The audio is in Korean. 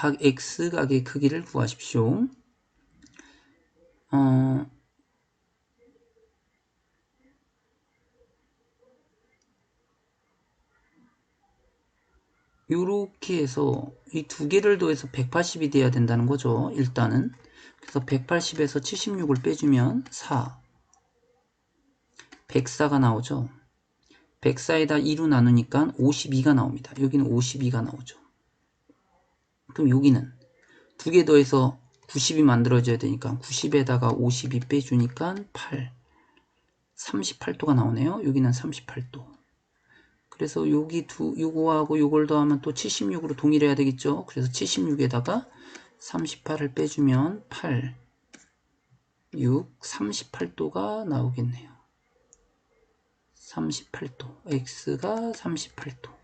각 x각의 크기를 구하십시오. 어, 요렇게 해서 이 두 개를 더해서 180이 돼야 된다는 거죠. 일단은. 그래서 180에서 76을 빼주면 4. 104가 나오죠. 104에다 2로 나누니까 52가 나옵니다. 여기는 52가 나오죠. 그럼 여기는 두 개 더해서 90이 만들어져야 되니까 90에다가 52 빼주니까 8. 38도가 나오네요. 여기는 38도. 그래서 여기 두 요거하고 요걸 더하면 또 76으로 동일해야 되겠죠. 그래서 76에다가 38을 빼주면 8, 6, 38도가 나오겠네요. 38도. x가 38도.